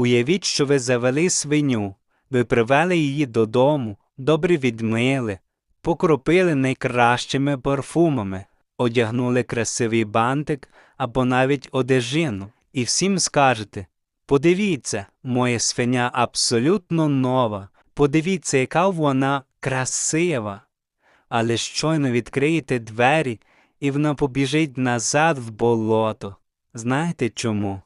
Уявіть, що ви завели свиню, ви привели її додому, добре відмили, покропили найкращими парфумами, одягнули красивий бантик або навіть одежину, і всім скажете Подивіться, моя свиня абсолютно нова, подивіться, яка вона красива. Але щойно відкриєте двері, і вона побіжить назад в болото. Знаєте чому?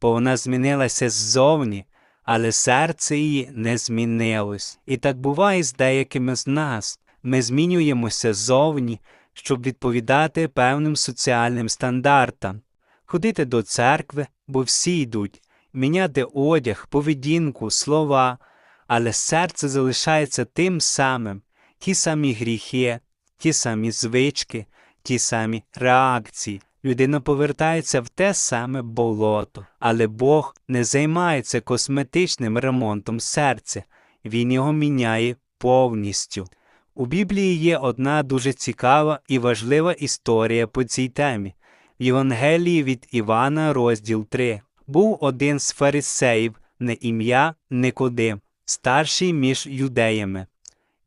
Бо вона змінилася ззовні, але серце її не змінилось. І так буває з деякими з нас. Ми змінюємося зовні, щоб відповідати певним соціальним стандартам, ходити до церкви, бо всі йдуть, міняти одяг, поведінку, слова, але серце залишається тим самим, ті самі гріхи, ті самі звички, ті самі реакції. Людина повертається в те саме болото, але Бог не займається косметичним ремонтом серця, Він його міняє повністю. У Біблії є одна дуже цікава і важлива історія по цій темі. В Євангелії від Івана, розділ 3. Був один з фарисеїв на ім'я Никодим, старший між юдеями.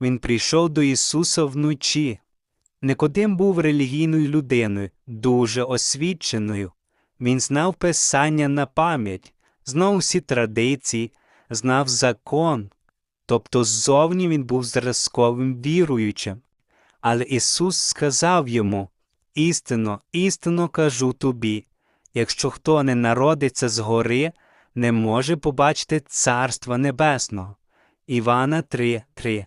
Він прийшов до Ісуса вночі. Никодим був релігійною людиною, дуже освіченою. Він знав Писання на пам'ять, знав усі традиції, знав закон. Тобто ззовні він був зразковим віруючим. Але Ісус сказав йому Істинно, істинно кажу тобі, якщо хто не народиться згори, не може побачити Царства Небесного. Івана 3, 3.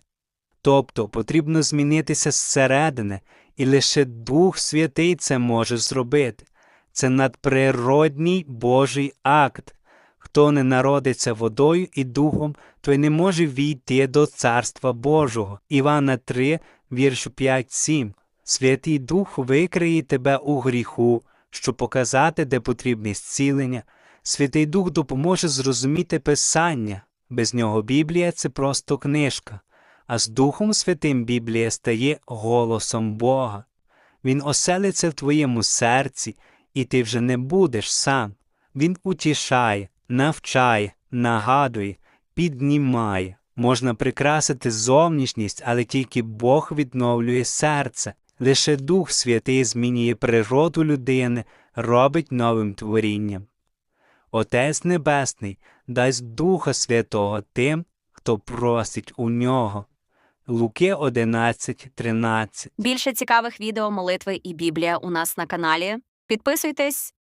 Тобто потрібно змінитися зсередини, і лише Дух Святий це може зробити. Це надприродній Божий акт. Хто не народиться водою і духом, той не може війти до Царства Божого. Івана 3, вірш 5-7. Святий Дух викриє тебе у гріху, щоб показати, де потрібне зцілення. Святий Дух допоможе зрозуміти Писання. Без нього Біблія це просто книжка, а з Духом Святим Біблія стає голосом Бога. Він оселиться в твоєму серці, і ти вже не будеш сам. Він утішає, навчає, нагадує, піднімає. Можна прикрасити зовнішність, але тільки Бог відновлює серце. Лише Дух Святий змінює природу людини, робить новим творінням. Отець Небесний дасть Духа Святого тим, хто просить у нього. Луки 11.13 Більше цікавих відео, молитви і Біблія у нас на каналі. Підписуйтесь